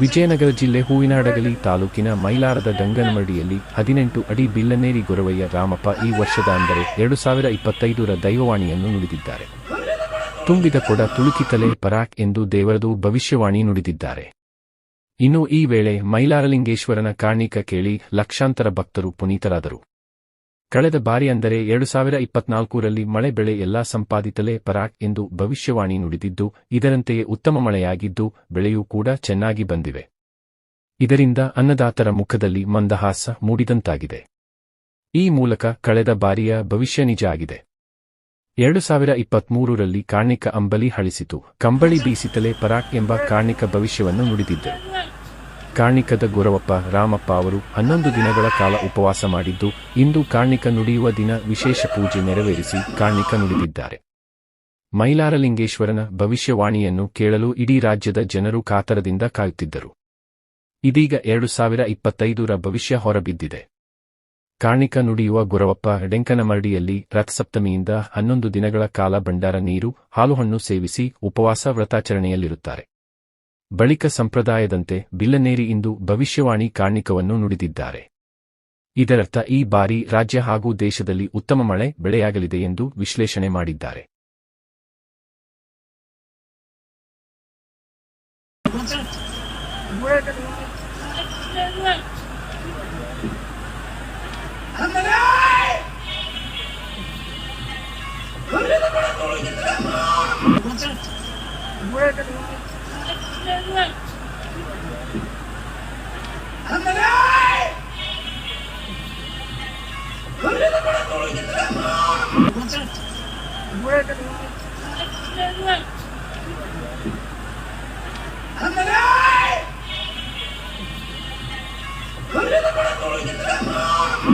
ವಿಜಯನಗರ ಜಿಲ್ಲೆ ಹೂವಿನಹಡಗಲಿ ತಾಲೂಕಿನ ಮೈಲಾರದ ಗಂಗನಮಡಿಯಲ್ಲಿ ಹದಿನೆಂಟು ಅಡಿ ಬಿಲ್ಲನೇರಿ ಗೊರವಯ್ಯ ರಾಮಪ್ಪ ಈ ವರ್ಷದ ಅಂದರೆ ಎರಡು ಸಾವಿರ ಇಪ್ಪತ್ತೈದರ ದೈವವಾಣಿಯನ್ನು ನುಡಿದಿದ್ದಾರೆ. ತುಂಬಿದ ಕೊಡ ತುಳುಕಿತಲೆ ಪರಾಕ್ ಎಂದು ದೇವರದು ಭವಿಷ್ಯವಾಣಿ ನುಡಿದಿದ್ದಾರೆ. ಇನ್ನು ಈ ವೇಳೆ ಮೈಲಾರಲಿಂಗೇಶ್ವರನ ಕಾರ್ಣಿಕ ಕೇಳಿ ಲಕ್ಷಾಂತರ ಭಕ್ತರು ಪುನೀತರಾದರು. ಕಳೆದ ಬಾರಿ ಅಂದರೆ ಎರಡು ಸಾವಿರ ಇಪ್ಪತ್ನಾಲ್ಕರಲ್ಲಿ ಮಳೆ ಬೆಳೆ ಎಲ್ಲಾ ಸಂಪಾದಿತಲೇ ಪರಾಕ್ ಎಂದು ಭವಿಷ್ಯವಾಣಿ ನುಡಿದಿದ್ದು, ಇದರಂತೆಯೇ ಉತ್ತಮ ಮಳೆಯಾಗಿದ್ದು, ಬೆಳೆಯೂ ಕೂಡ ಚೆನ್ನಾಗಿ ಬಂದಿವೆ. ಇದರಿಂದ ಅನ್ನದಾತರ ಮುಖದಲ್ಲಿ ಮಂದಹಾಸ ಮೂಡಿದಂತಾಗಿದೆ. ಈ ಮೂಲಕ ಕಳೆದ ಬಾರಿಯ ಭವಿಷ್ಯ ನಿಜ ಆಗಿದೆ. ಎರಡು ಸಾವಿರ ಇಪ್ಪತ್ಮೂರರಲ್ಲಿ ಕಾರ್ಣಿಕ ಅಂಬಲಿ ಹಳಿಸಿತು. ಕಂಬಳಿ ಬೀಸಿತಲೇ ಪರಾಕ್ ಎಂಬ ಕಾರ್ಣಿಕ ಭವಿಷ್ಯವನ್ನು ನುಡಿದಿದ್ದರು. ಕಾರ್ಣಿಕದ ಗುರವಪ್ಪ ರಾಮಪ್ಪ ಅವರು ಹನ್ನೊಂದು ದಿನಗಳ ಕಾಲ ಉಪವಾಸ ಮಾಡಿದ್ದು, ಇಂದು ಕಾರ್ಣಿಕ ನುಡಿಯುವ ದಿನ ವಿಶೇಷ ಪೂಜೆ ನೆರವೇರಿಸಿ ಕಾರ್ಣಿಕ ನುಡಿದಿದ್ದಾರೆ. ಮೈಲಾರಲಿಂಗೇಶ್ವರನ ಭವಿಷ್ಯವಾಣಿಯನ್ನು ಕೇಳಲು ಇಡೀ ರಾಜ್ಯದ ಜನರು ಕಾತರದಿಂದ ಕಾಯುತ್ತಿದ್ದರು. ಇದೀಗ ಎರಡು ಸಾವಿರ ಇಪ್ಪತ್ತೈದರ ಭವಿಷ್ಯ ಹೊರಬಿದ್ದಿದೆ. ಕಾರ್ಣಿಕ ನುಡಿಯುವ ಗುರವಪ್ಪ ಡೆಂಕನಮರಡಿಯಲ್ಲಿ ರಥಸಪ್ತಮಿಯಿಂದ ಹನ್ನೊಂದು ದಿನಗಳ ಕಾಲ ಭಂಡಾರ ನೀರು ಹಾಲುಹಣ್ಣು ಸೇವಿಸಿ ಉಪವಾಸ ವ್ರತಾಚರಣೆಯಲ್ಲಿರುತ್ತಾರೆ. ಬಳಿಕ ಸಂಪ್ರದಾಯದಂತೆ ಬಿಲ್ಲನೇರಿ ಇಂದು ಭವಿಷ್ಯವಾಣಿ ಕಾರ್ಣಿಕವನ್ನು ನುಡಿದಿದ್ದಾರೆ. ಇದರರ್ಥ ಈ ಬಾರಿ ರಾಜ್ಯ ಹಾಗೂ ದೇಶದಲ್ಲಿ ಉತ್ತಮ ಮಳೆ ಬೆಳೆಯಾಗಲಿದೆ ಎಂದು ವಿಶ್ಲೇಷಣೆ ಮಾಡಿದ್ದಾರೆ. アマダイ!アマダイ!アマダイ!アマダイ!アマダイ!アマダイ!アマダイ!アマダイ!アマダイ!アマダイ!